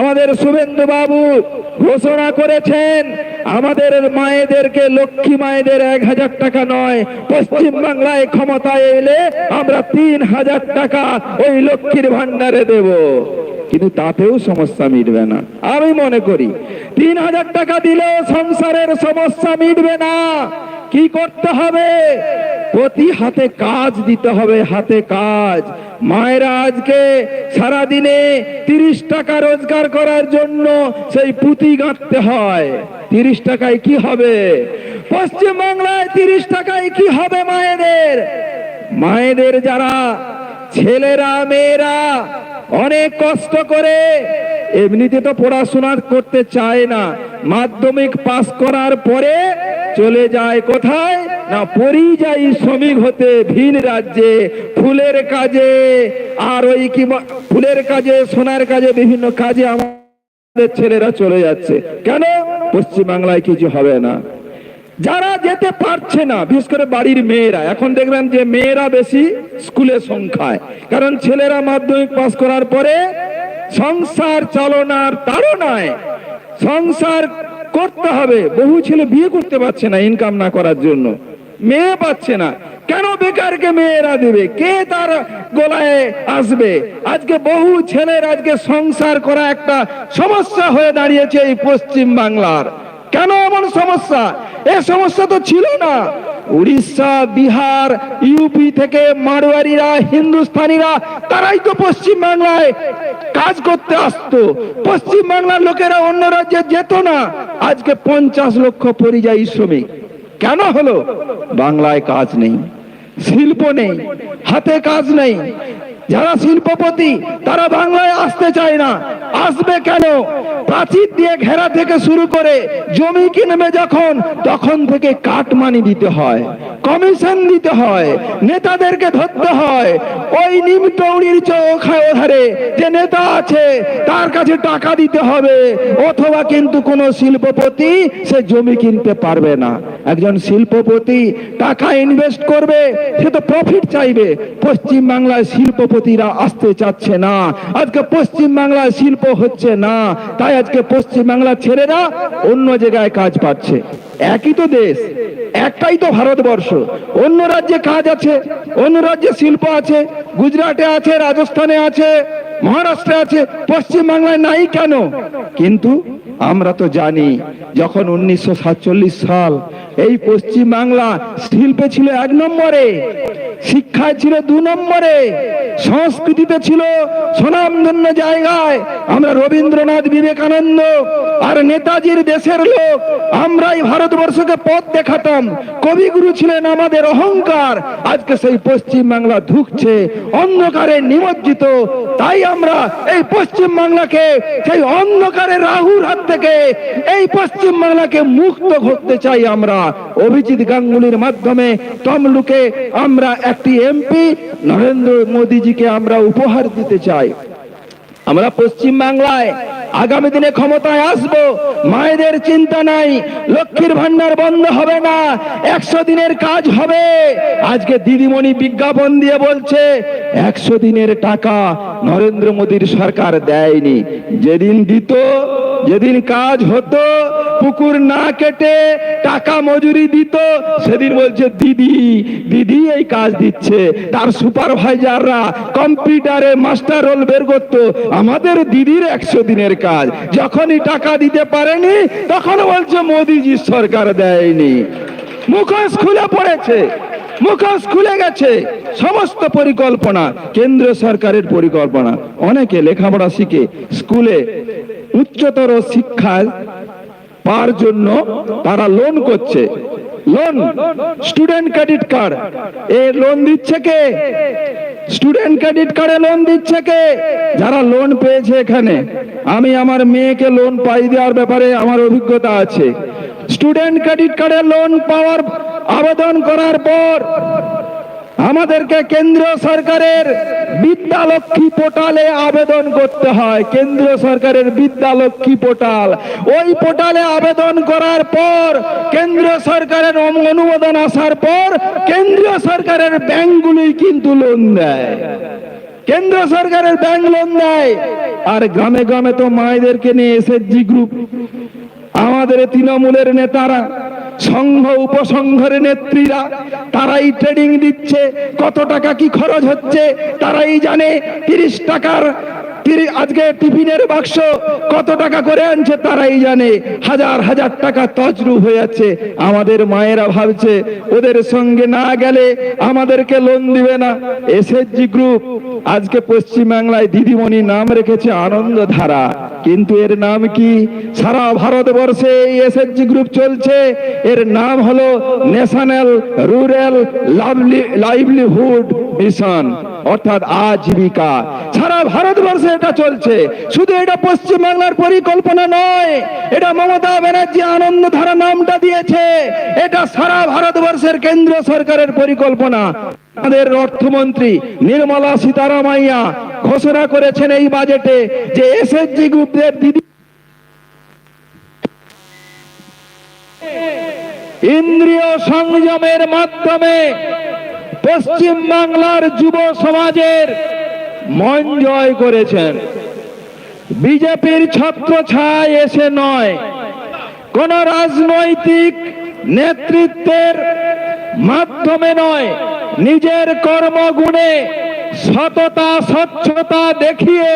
আমাদের শুভেন্দু বাবু ঘোষণা করেছেন, আমাদের মায়েদেরকে লক্ষ্মী মায়েদের এক হাজার টাকা নয়, পশ্চিম বাংলায় ক্ষমতায় এলে আমরা তিন হাজার টাকা ওই লক্ষ্মীর ভান্ডারে দেব। কিন্তু তাতেও সমস্যা মিটবে না। আমি মনে করি, তিন হাজার টাকা দিলেও সংসারের সমস্যা মিটবে না। কি করতে হবে? প্রতি হাতে কাজ দিতে হবে, হাতে কাজ। মায়েরা আজকে সারাদিনে তিরিশ টাকা রোজগার করার জন্য সেই পুঁতি গাঁথতে হয়। তিরিশ টাকায় কি হবে? পশ্চিম বাংলায় তিরিশ টাকায় কি হবে মায়েদের? মায়েদের যারা ছেলেরা, মেয়েরা অনেক কষ্ট করে এমনিতে তো পড়াশোনা করতে চায় না, মাধ্যমিক পাস করার পরে চলে যায় কোথায়? না পরিযায়ী শ্রমিক হতে ভিন রাজ্যে, ফুলের কাজে। আর ওই কি ফুলের কাজে, সোনার কাজে বিভিন্ন কাজে আমাদের ছেলেরা চলে যাচ্ছে। কেন? পশ্চিম বাংলায় কিছু হবে না। যারা যেতে পারছে না, বিশেষ করে বাড়ির মেয়েরা, এখন দেখবেন যে মেয়েরা বেশি স্কুলে সংখ্যায়। কারণ ছেলেরা মাধ্যমিক পাস করার পরে সংসার চালনার তাড়নায়, সংসার করতে হবে। বহু ছেলে বিয়ে করতে পারছে না ইনকাম না করার জন্য। মেয়ে পাচ্ছে না। কেন বেকারকে মেয়েরা দেবে? কে তার গোলায় আসবে? আজকে বহু ছেলের আজকে সংসার করা একটা সমস্যা হয়ে দাঁড়িয়েছে এই পশ্চিম বাংলার। কেন এমন সমস্যা? এ সমস্যা তো ছিল না। উড়িষ্যা, বিহার ইউপি থেকে মারোয়ারিরা হিন্দুস্থানিরা, তারাই তো পশ্চিম বাংলায় কাজ করতে আসতো। পশ্চিম বাংলার লোকেরা অন্য রাজ্যে যেত না। আজকে পঞ্চাশ লক্ষ পরিযায়ী শ্রমিক। কেন হলো? বাংলায় কাজ নেই, শিল্প নেই, হাতে কাজ নেই। যারা শিল্পপতি, তারা বাংলায় আসতে চায় না। আসবে কেন? প্রাচীর দিয়ে ঘেরা থেকে শুরু করে জমি কিনবে যখন, তখন থেকে কাটমানি দিতে হয়, কমিশন দিতে হয়, নেতাদেরকে ধরতে হয়। ওই নিমটৌড়ির চৌখায় ওধারে, যে নেতা আছে, তার কাছে টাকা দিতে হবে, অথবা কিন্তু কোনো শিল্পপতি সে জমি কিনতে পারবে না। একজন শিল্পপতি টাকা ইনভেস্ট করবে, সে তো প্রফিট চাইবে। পশ্চিম বাংলায় শিল্পপতিরা আসতে চাচ্ছে না। আজকে পশ্চিম বাংলায় শিল্প হচ্ছে না। তাই আজকে পশ্চিম বাংলার ছেলেরা অন্য জায়গায় কাজ পাচ্ছে। একই তো দেশ, একটাই তো ভারতবর্ষ। অন্য রাজ্যে কাজ আছে, অন্য রাজ্যে শিল্প আছে, গুজরাটে আছে, রাজস্থানে আছে, মহারাষ্ট্রে আছে, পশ্চিম বাংলায় নাই কেন? কিন্তু আমরা তো জানি, যখন উনিশশো সাতচল্লিশ সাল এই পশ্চিম বাংলা শিল্পে ছিল এক নম্বরে শিক্ষায় ছিল দু নম্বরে, সংস্কৃতিতে ছিল স্বনামধন্য জায়গায়। আমরা রবীন্দ্রনাথ বিবেকানন্দ আর নেতাজির দেশের লোক, আমরাই ভারতবর্ষকে পথ দেখাতাম। কবিগুরু ছিলেন আমাদের অহংকার। আজকে সেই পশ্চিম বাংলা ধুকছে, অন্ধকারে নিমজ্জিত। তাই আমরা এই পশ্চিম বাংলাকে সেই অন্ধকারে রাহুর হাত থেকে, এই পশ্চিম বাংলাকে মুক্ত করতে চাই আমরা। অভিজিৎ গাঙ্গুলির মাধ্যমে তমলুকে আমরা একটি এমপি নরেন্দ্র মোদীজিকে আমরা উপহার দিতে চাই। আমরা পশ্চিম বাংলায় আগামী দিনে ক্ষমতায় আসব। মায়েদের চিন্তা নাই, লক্ষ্মীর ভান্ডার বন্ধ হবে না, একশো দিনের কাজ হবে। আজকে দিদিমণি বিজ্ঞাপন দিয়ে বলছে, একশো দিনের টাকা নরেন্দ্র মোদীর সরকার দেয়নি। যেদিন দিত, যেদিন কাজ হতো পুকুর না কেটে টাকা মজুরি দিত। সেদিন বলছে, দিদি দিদি এই কাজ দিচ্ছে। তার সুপারভাইজাররা কম্পিউটারে মাস্টার রোল বের করতো। আমাদের দিদির একশো দিনের কাজ। যখনই টাকা দিতে পারেনি, তখন বলছে, মোদিজি সরকার দেয়নি। মুখোশ খুলে পড়েছে। মুখোশ খুলে গেছে। সমস্ত পরিকল্পনা, কেন্দ্র সরকারের পরিকল্পনা। অনেকে লেখাপড়া শিখে, স্কুলে উচ্চতর শিক্ষায় পাওয়ার জন্য তারা লোন করছে। লোন স্টুডেন্ট ক্রেডিট কার্ড এ লোন দিচ্ছে কে? স্টুডেন্ট ক্রেডিট কার্ডে লোন দিচ্ছে কে? যারা লোন পেয়েছে এখানে। আমি আমার মেয়েকে লোন পাই দেওয়ার ব্যাপারে আমার অভিজ্ঞতা আছে। স্টুডেন্ট ক্রেডিট কার্ডে লোন পাওয়ার আবেদন করার পর আমাদেরকে কেন্দ্রীয় সরকারের বিদ্যালক্ষ্মী পোর্টালে আবেদন করতে হয়। কেন্দ্রীয় সরকারের বিদ্যালক্ষ্মী পোর্টাল। ওই পোর্টালে আবেদন করার পর, কেন্দ্রীয় সরকারের অনুমোদন আসার পর, কেন্দ্রীয় সরকারের ব্যাংকগুলোই কিন্তু লোন দেয় কেন্দ্র সরকারের ব্যাংক লোন দেয় আর গ্রামে গ্রামে তো মায়েদেরকে নিয়ে এসএসজি গ্রুপ আমাদের তৃণমূলের নেতারা সংঘ উপসংঘের নেত্রীরা তারাই ট্রেডিং দিচ্ছে, কত টাকা কি খরচ হচ্ছে, তারাই জানে, তিরিশ টাকার তিরি- আজকে টিফিনের বাক্স কত টাকা করে আনছে তারাই জানে। হাজার হাজার টাকা তজরু হয়ে যাচ্ছে। আমাদের মায়েরা ভাবছে, ওদের সঙ্গে না গেলে আমাদেরকে লোন দিবে না। এসএসজি গ্রুপ আজকে পশ্চিমবাংলায় দিদিমণি নাম রেখেছে আনন্দধারা। কিন্তু এর নাম কি? সারা ভারতবর্ষে এই এসএসজি গ্রুপ চলছে। এর নাম হলো ন্যাশনাল রুরাল লাইভলিহুড মিশন অর্থাৎ আজীবিকা। সারা ভারতবর্ষে এটা চলছে। শুধু এটা পশ্চিমবাংলার পরিকল্পনা নয়, এটা মমতা ব্যানার্জি আনন্দধারা নামটা দিয়েছে। এটা সারা ভারতবর্ষের কেন্দ্র সরকারের পরিকল্পনা। আমাদের অর্থমন্ত্রী নির্মলা সীতারামাইয়া ঘোষণা করেছেন এই বাজেটে যে এসএসজি গ্রুপদের দিদি ইন্দ্রিয় সংযমের মাধ্যমে পশ্চিম বাংলার যুব সমাজের মন জয় করেছেন। বিজেপির ছত্র ছায় এসে নয়। কোন রাজনৈতিক নেতৃত্বের মাধ্যমে নয়। নিজের কর্মগুণে সততা, স্বচ্ছতা দেখিয়ে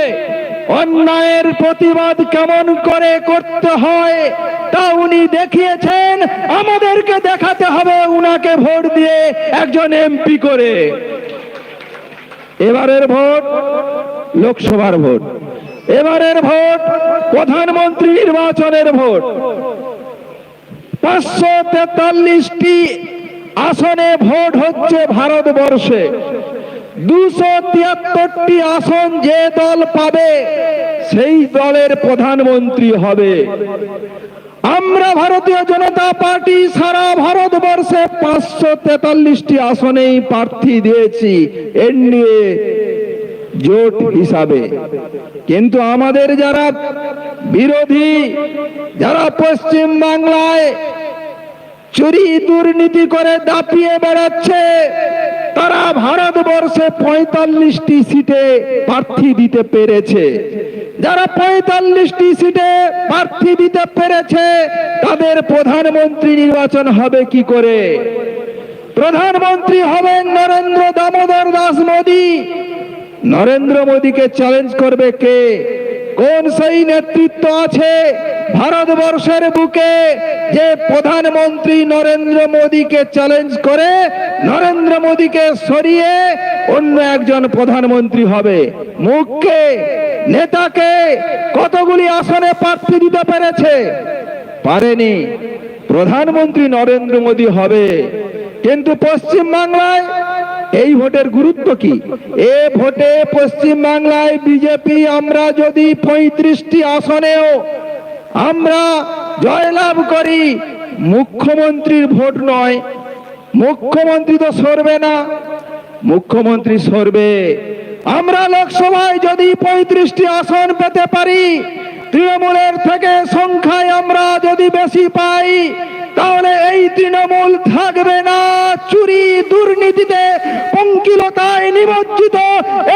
অন্যায়ের প্রতিবাদ কেমন করে করতে হয়, তা উনি দেখিয়েছেন। আমাদেরকে দেখাতে হবে উনাকে ভোট দিয়ে একজন এমপি করে। এবারের ভোট লোকসভার ভোট। এবারের ভোট প্রধানমন্ত্রী নির্বাচনের ভোট। পাঁচশো তেতাল্লিশটি আসনে ভোট হচ্ছে ভারতবর্ষে। দুশো তিয়াত্তরটি আসন যে দল পাবে, সেই দলের প্রধানমন্ত্রী হবে। আমরা ভারতীয় জনতা পার্টি সারা ভারতবর্ষে পাঁচশো তেতাল্লিশটি আসনেই প্রার্থী দিয়েছি এনডিএ জোট হিসাবে। কিন্তু আমাদের যারা বিরোধী, যারা পশ্চিম বাংলায় চুরি দুর্নীতি করে দাপিয়ে বেড়াচ্ছে তারা ভারতবর্ষে পঁয়তাল্লিশটি সিটে প্রার্থী দিতে পেরেছে। যারা পঁয়তাল্লিশটি সিটে প্রার্থী দিতে পেরেছে, তাদের প্রধানমন্ত্রী নির্বাচন হবে কি করে? প্রধানমন্ত্রী হবেন নরেন্দ্র দামোদর দাস মোদী। নরেন্দ্র মোদীকে চ্যালেঞ্জ করবে কে? কোন সেই নেতৃত্ব আছে ভারতবর্ষের বুকে যে প্রধানমন্ত্রী নরেন্দ্র মোদীকে চ্যালেঞ্জ করে, নরেন্দ্র মোদীকে সরিয়ে অন্য একজন প্রধানমন্ত্রী হবে। মুখকে, নেতাকে কতগুলি আসনে প্রার্থী দিতে পেরেছে? পারেনি। প্রধানমন্ত্রী নরেন্দ্র মোদী হবে। কিন্তু পশ্চিম বাংলায় এই ভোটের গুরুত্ব কি? এ ভোটে পশ্চিম বাংলায় বিজেপি, আমরা যদি পঁয়ত্রিশটি আসনেও আমরা জয়লাভ করি, মুখ্যমন্ত্রীর ভোট নয়। মুখ্যমন্ত্রী তো সরবে না। মুখ্যমন্ত্রী সরবে। আমরা লোকসভায় যদি পঁয়ত্রিশটি আসন পেতে পারি, তৃণমূলের থেকে সংখ্যায় আমরা যদি বেশি পাই, তাহলে এই তৃণমূল থাকবে না। চুরি দুর্নীতিতে পঙ্কিলতায় নিমজ্জিত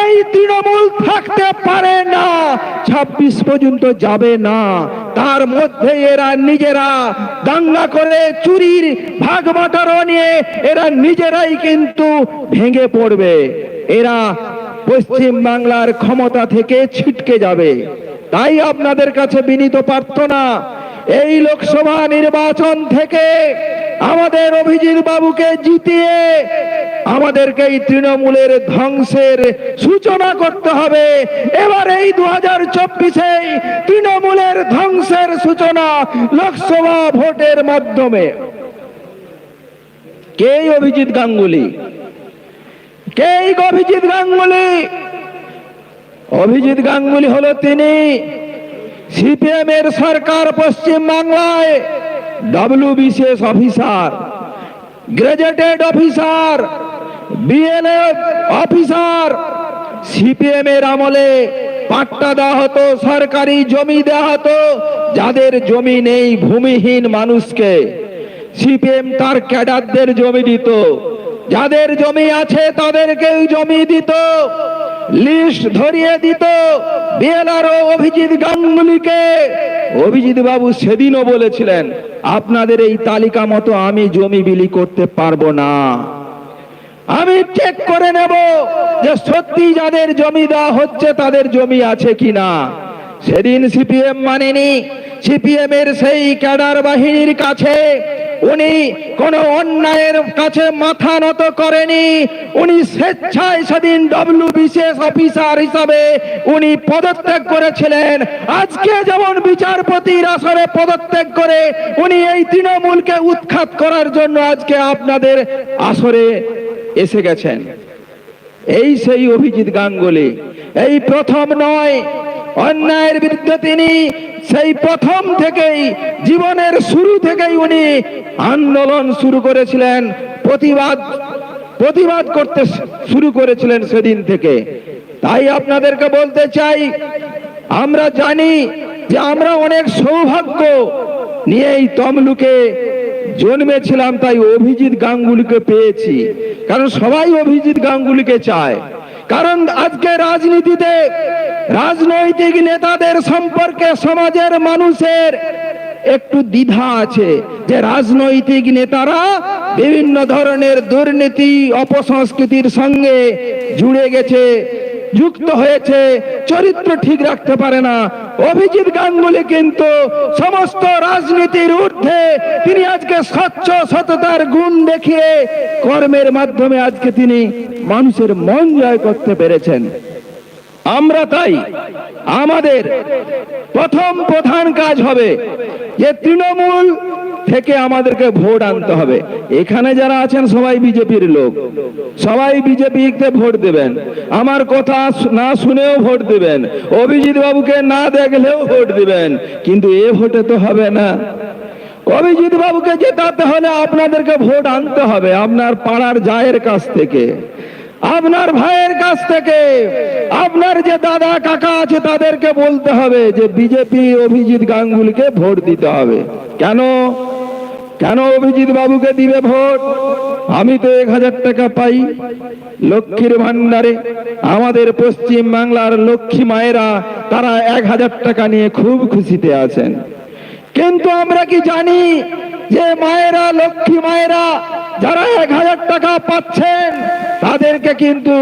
এই তৃণমূল থাকতে পারে না। ছাব্বিশ পর্যন্ত যাবে না। তার মধ্যে এরা নিজেরা দাঙ্গা করে চুরির ভাগ বাটারও নিয়ে এরা নিজেরাই কিন্তু ভেঙে পড়বে। এরা পশ্চিম বাংলার ক্ষমতা থেকে ছিটকে যাবে। তাই আপনাদের কাছে বিনীত প্রার্থনা এই লোকসভা নির্বাচন থেকে আমাদের অভিজিৎ বাবুকে জিতিয়ে আমাদেরকে এই তৃণমূলের ধ্বংসের সূচনা করতে হবে। এবার এই দু হাজার চব্বিশে তৃণমূলের ধ্বংসের সূচনা লোকসভা ভোটের মাধ্যমে। কে অভিজিৎ গাঙ্গুলি? কে অভিজিৎ গাঙ্গুলি? অভিজিৎ গাঙ্গুলি হলো তিনি। সিপিএম এর সরকার পশ্চিম বাংলায় ডাব্লিউ বিশেষ officer graduated officer BLA officer CPM এর আমলে পাট্টা দেওয়া হতো, সরকারি জমি দেওয়া হতো, যাদের জমি নেই ভূমিহীন মানুষকে। সিপিএম তার ক্যাডারদের জমি দিত, যাদের জমি আছে তাদেরকেও জমি দিত। লিস্ট ধরিয়ে দিত বিএলআর ও অভিজিৎ গাঙ্গুলিকে। অভিজিৎ বাবু সেদিনও বলেছিলেন, আপনাদের এই তালিকা মতো আমি জমি বিলি করতে পারব না। আমি চেক করে নেব যে সত্যি যাদের জমি দেওয়া হচ্ছে তাদের জমি আছে কিনা। সেদিন সিপিএম মানেনি সিপিএম এর সেই ক্যাডার বাহিনীর কাছে উনি কোন অন্যায়ের কাছে মাথা নত করেনি। উনি স্বেচ্ছায় সেদিন ডব্লিউ বিশেষ অফিসার হিসাবে উনি পদত্যাগ করেছিলেন। আজকে যেমন বিচারপতির আসরে পদত্যাগ করে উনি এই তৃণমূলকে উৎখাত করার জন্য আজকে আপনাদের আসরে এসে গেছেন। এই সেই অভিজিৎ গাঙ্গুলি। এই প্রথম নয়, অন্যায়ের বিরুদ্ধে তিনি সেই প্রথম থেকেই, জীবনের শুরু থেকেই উনি আন্দোলন শুরু করেছিলেন, প্রতিবাদ প্রতিবাদ করতে শুরু করেছিলেন সেদিন থেকে। তাই আপনাদেরকে বলতে চাই, আমরা জানি যে আমরা অনেক সৌভাগ্য নিয়ে এই তমলুকে জন্মেছিলাম, তাই অভিজিৎ গাঙ্গুলিকে পেয়েছি। কারণ সবাই অভিজিৎ গাঙ্গুলিকে চায়। কারণ আজকে রাজনীতিতে রাজনৈতিক নেতাদের সম্পর্কে সমাজের মানুষের একটু দ্বিধা আছে যে রাজনৈতিক নেতারা বিভিন্ন ধরনের দুর্নীতি, অপসংস্কৃতির সঙ্গে জুড়ে গেছে। যুক্ত হয়েছে, চরিত্র ঠিক রাখতে পারে না। অভিজিৎ গাঙ্গুলি কিন্তু সমস্ত রাজনীতির ঊর্ধ্বে, তিনি আজকে স্বচ্ছ সততার গুণ দেখিয়ে কর্মের মাধ্যমে আজকে তিনি মানুষের মন জয় করতে পেরেছেন। আমরা তাই আমাদের প্রথম প্রধান কাজ হবে যে তৃণমূল থেকে আমাদেরকে ভোট আনতে হবে। এখানে যারা আছেন, সবাই বিজেপির লোক। সবাই বিজেপিতে ভোট দেবেন। আমার কথা না শুনেও ভোট দেবেন। অভিজিৎ বাবুকে না দেখলেও ভোট দিবেন। কিন্তু এ ভোটে তো হবে না। অভিজিৎ বাবুকে জেতাতে হলে আপনাদেরকে ভোট আনতে হবে আপনার পাড়ার জায়ের কাছ থেকে। আপনার ভাইয়ের কাছ থেকে। আপনার যে দাদা কাকা আছে, তাদেরকে বলতে হবে যে, বিজেপি অভিজিৎ গাঙ্গুলিকে ভোট দিতে হবে। কেন? কেন অভিজিৎ বাবুকে দিবে ভোট? আমি তো এক হাজার টাকা পাই। লক্ষ্মীর ভান্ডারে আমাদের পশ্চিম বাংলার লক্ষ্মী মায়েরা তারা এক হাজার টাকা নিয়ে খুব খুশিতে আছেন। কিন্তু আমরা কি জানি যে মায়েরা, লক্ষ্মী মায়েরা যারা এক হাজার টাকা পাচ্ছেন, তাদেরকে কিন্তু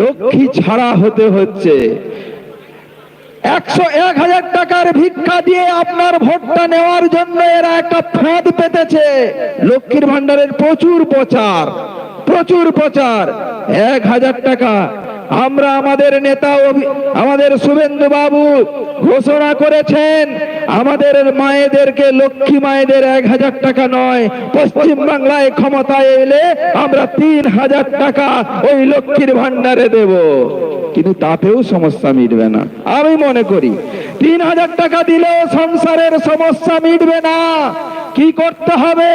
লক্ষ্মী ছাড়া হতে হচ্ছে। একশো এক হাজার টাকার ভিক্ষা দিয়ে আপনার ভোটটা নেওয়ার জন্য এরা একটা ফাঁদ পেতেছে। লক্ষ্মীর ভান্ডারের প্রচুর প্রচার প্রচুর প্রচার। এক হাজার টাকা আমরা আমাদের নেতা আমাদের শুভেন্দু বাবু ঘোষণা করেছেন, আমাদের মায়েদেরকে লক্ষ্মী মায়েদের এক হাজার টাকা নয়, পশ্চিম বাংলায় ক্ষমতায় এলে আমরা তিন হাজার টাকা ওই লক্ষ্মীর ভান্ডারে দেব। কিন্তু তাতেও সমস্যা মিটবে না। আমি মনে করি, তিন হাজার টাকা দিলেও সংসারের সমস্যা মিটবে না। কি করতে হবে?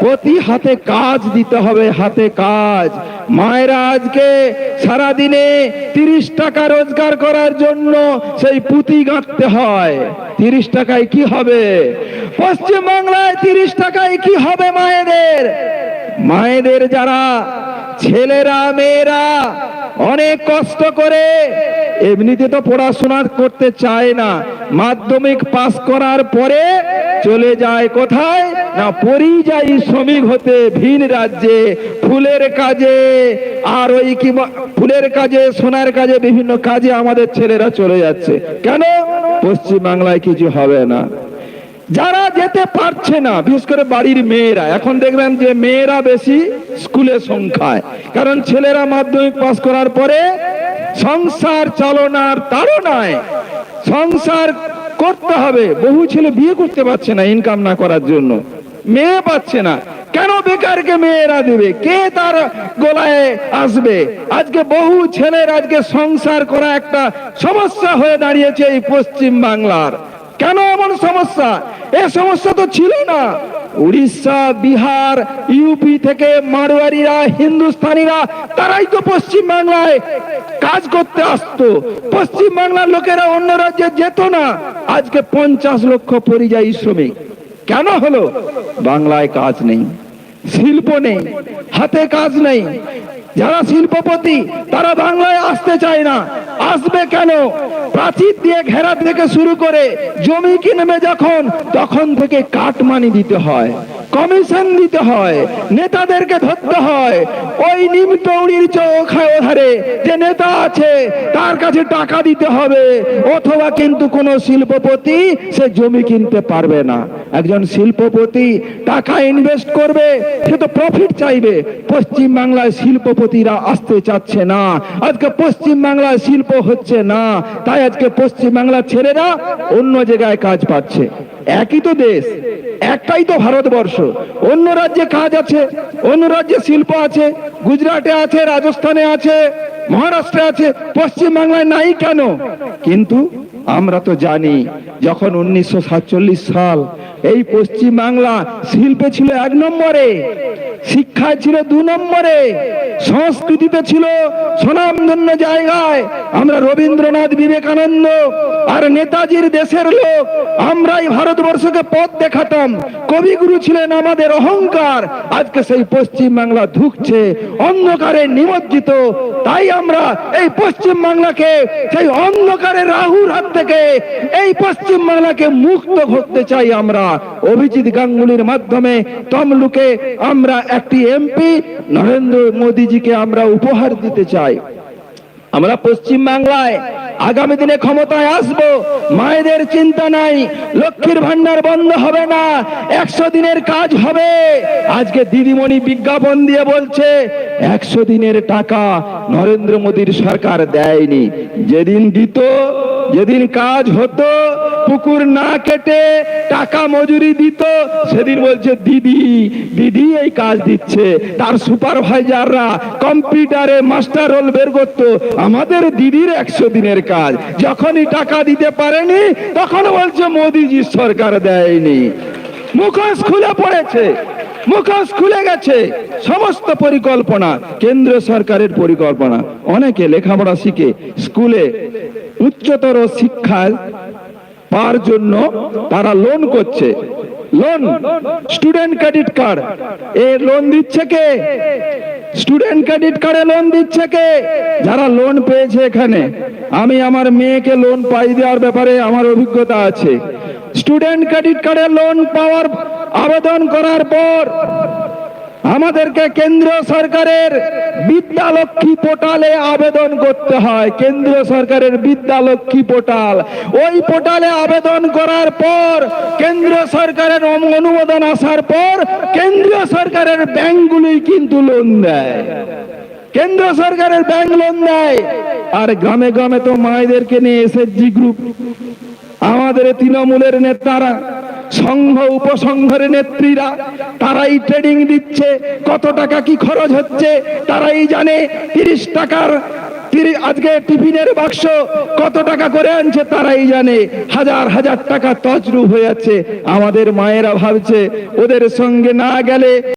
প্রতি হাতে কাজ দিতে হবে, হাতে কাজ। মায়েরা আজকে সারা দিনে তিরিশ টাকা রোজগার করার জন্য সেই পুঁতি গাঁথতে হয়। তিরিশ টাকায় কি হবে? পশ্চিম বাংলায় তিরিশ টাকায় কি হবে মায়েদের? মায়েদের যারা ছেলেরা, মেয়েরা অনেক কষ্ট করে এমনিতে তো পড়াশোনা করতে চায় না। মাধ্যমিক পাস করার পরে চলে যায় কোথায়? না, পরিযায়ী শ্রমিক হতে ভিন রাজ্যে, ফুলের কাজে। আর ওই কি ফুলের কাজে, সোনার কাজে, বিভিন্ন কাজে আমাদের ছেলেরা চলে যাচ্ছে। কেন? পশ্চিম বাংলায় কিছু হবে না। যারা যেতে পারছে না, বিশেষ করে বাড়ির মেয়েরা, এখন দেখবেন যে মেয়েরা বেশি স্কুলে সংখ্যায়। কারণ ছেলেরা মাধ্যমিক পাস করার পরে সংসার চালনার তাড়নায় সংসার করতে হবে। বহু ছেলে বিয়ে করতে পারছে না ইনকাম না করার জন্য। মেয়ে পাচ্ছে না। কেন বেকারকে মেয়েরা দেবে? কে তার গোলায় আসবে? আজকে বহু ছেলের আজকে সংসার করা একটা সমস্যা হয়ে দাঁড়িয়েছে এই পশ্চিম বাংলার। কেন এমন সমস্যা? এ সমস্যা তো ছিল না। উড়িষ্যা, বিহার, ইউপি থেকে মারোয়ারিরা হিন্দুস্তানিরা তারাই তো পশ্চিম বাংলায় কাজ করতে আসতো। পশ্চিম বাংলার লোকেরা অন্য রাজ্যে যেত না। আজকে পঞ্চাশ লক্ষ পরিযায়ী শ্রমিক। কেন হলো? বাংলায় কাজ নেই, শিল্প নেই, হাতে কাজ নেই। যারা শিল্পপতি, তারা বাংলায় আসতে চায় না। আসবে কেন? প্রাচীর দিয়ে ঘেরা থেকে শুরু করে জমি কিনবে যখন, তখন থেকে কাটমানি দিতে হয়, কমিশন দিতে হয়, নেতাদেরকে ধরতে হয়। ওই নিমতৌড়ির চৌখায় ধারে যে নেতা আছে, তার কাছে টাকা দিতে হবে, অথবা কিন্তু কোনো শিল্পপতি সে জমি কিনতে পারবে না। একজন শিল্পপতি টাকা ইনভেস্ট করবে, সে তো প্রফিট চাইবে। পশ্চিম বাংলায় শিল্পপতিরা আসতে চাচ্ছে না। আজকে পশ্চিম বাংলায় শিল্প হচ্ছে না। তাই আজকে পশ্চিম বাংলার ছেলেরা অন্য জায়গায় কাজ পাচ্ছে। একই তো দেশ, একটাই তো ভারতবর্ষ। অন্য রাজ্যে কাজ আছে, অন্য রাজ্যে শিল্প আছে, গুজরাটে আছে, রাজস্থানে আছে, মহারাষ্ট্রে আছে, পশ্চিম বাংলায় নাই কেন? কিন্তু আমরা তো জানি যখন উনিশশো সাতচল্লিশ সাল এই পশ্চিম বাংলা শিল্পে ছিল এক নম্বরে, শিক্ষায় ছিল দু নম্বরে, সংস্কৃতিতে ছিল স্বনামধন্য জায়গায়। আমরা রবীন্দ্রনাথ বিবেকানন্দ আর নেতাজির দেশের লোক, আমরাই ভারতবর্ষকে পথ দেখাতাম। কবিগুরু ছিলেন আমাদের অহংকার। আজকে সেই পশ্চিম বাংলা ধুকছে, অন্ধকারে নিমজ্জিত। তাই আমরা এই পশ্চিম বাংলাকে সেই অন্ধকারে রাহুর হাত থেকে এই পশ্চিম বাংলাকে মুক্ত করতে চাই আমরা। অভিজিৎ গাঙ্গুলির মাধ্যমে তমলুকে আমরা একটি এমপি নরেন্দ্র মোদীজিকে আমরা উপহার দিতে চাই। আমরা পশ্চিম বাংলায় আগামী দিনে ক্ষমতায় আসব। মায়েদের চিন্তা নাই, লক্ষ্মীর ভান্ডার বন্ধ হবে না, একশো দিনের কাজ হবে। আজকে দিদিমণি বিজ্ঞাপন দিয়ে বলছে, একশো দিনের টাকা নরেন্দ্র মোদীর সরকার দেয়নি। যেদিন দিত যেদিন কাজ হতো, পুকুর না কেটে টাকা মজুরি দিত, সেদিন বলছে, দিদি দিদি এই কাজ দিচ্ছে। তার সুপারভাইজাররা কম্পিউটারে মাস্টার রোল বের করতো। আমাদের দিদির একশো দিনের কাজ। যখনই টাকা দিতে পারেনি, তখন বলছে, মোদিজি সরকার দেয়নি। মুখোশ খুলে পড়েছে। মুখোশ খুলে গেছে। সমস্ত পরিকল্পনা। কেন্দ্র সরকারের পরিকল্পনা। অনেকে লেখাপড়া শিখে, স্কুলে উচ্চতর শিক্ষায় পাওয়ার জন্য তারা লোন করছে। লোন স্টুডেন্ট ক্রেডিট কার্ড এ লোন দিচ্ছে কে? স্টুডেন্ট ক্রেডিট কার্ডে লোন দিচ্ছে কে? যারা লোন পেয়েছে এখানে। আমি আমার মেয়েকে লোন পাই দেওয়ার ব্যাপারে আমার অভিজ্ঞতা আছে। স্টুডেন্ট ক্রেডিট কার্ডে লোন পাওয়ার আবেদন করার পর আমাদেরকে কেন্দ্র সরকারের বিদ্যালক্ষ্মী পোর্টালে আবেদন করতে হয়। কেন্দ্র সরকারের বিদ্যালক্ষ্মী পোর্টাল। ওই পোর্টালে আবেদন করার পর কেন্দ্র সরকারের অনুমোদন আসার পর, কেন্দ্রীয় সরকারের ব্যাংকগুলোই কিন্তু লোন দেয়। কেন্দ্র সরকারের ব্যাংক লোন দেয়। আর গ্রামে গ্রামে তো মায়েদেরকে নিয়ে এসএসজি গ্রুপ আমাদের তৃণমূলের নেতারা সংঘ উপসংঘের নেত্রীরা, তারাই ট্রেডিং দিচ্ছে। কত টাকা কি খরচ হচ্ছে, তারাই জানে। তিরিশ টাকার আজকে টিফিনের বাক্স কত টাকা করে আনছে, তারাই জানে। হাজার হাজার টাকা তজরু হয়ে যাচ্ছে। আমাদের মায়েরা ভাবছে, ওদের সঙ্গে না গেলে